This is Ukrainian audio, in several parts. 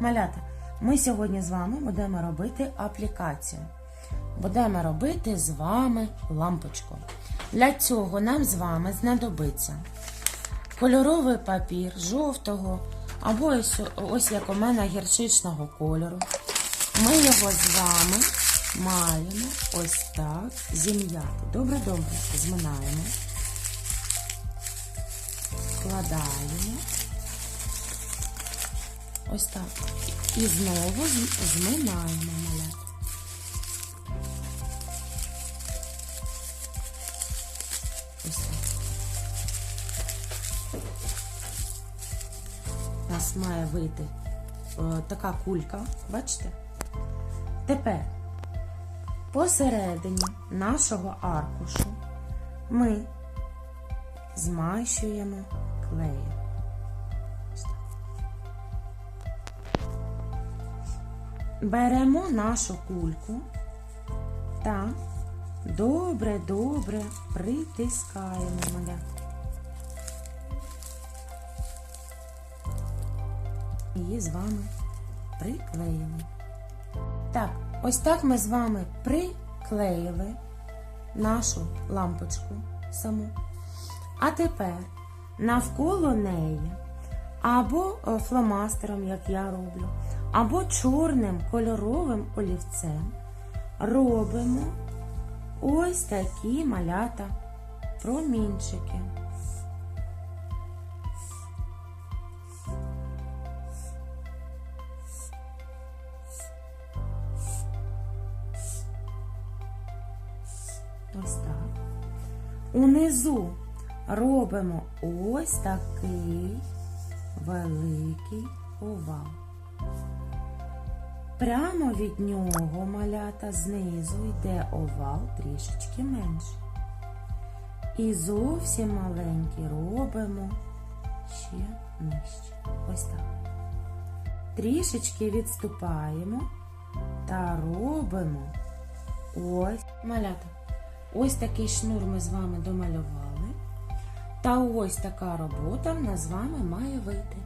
Малята, ми сьогодні з вами будемо робити аплікацію. Будемо робити з вами лампочку. Для цього нам з вами знадобиться кольоровий папір жовтого або ось, ось як у мене гірчичного кольору. Ми його з вами маємо ось так зім'яти. Добре-добре зминаємо, складаємо. Ось так. І знову зминаємо малят. Ось так. У нас має вийти е, така кулька, бачите? Тепер посередині нашого аркушу ми змащуємо клеєм. Беремо нашу кульку та добре-добре притискаємо малят. Її з вами приклеїмо. Так, ось так ми з вами приклеїли нашу лампочку саму. А тепер навколо неї або е, фломастером, як я роблю, або чорним кольоровим олівцем робимо ось такі малята промінчики. Ось так. Унизу робимо ось такий великий овал. Прямо від нього малята знизу йде овал трішечки менше. І зовсім маленький робимо ще нижче. Ось так. Трішечки відступаємо та робимо ось малята. Ось такий шнур ми з вами домалювали. Та ось така робота в нас з вами має вийти.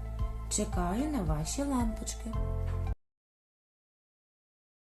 Чекаю на ваші лампочки.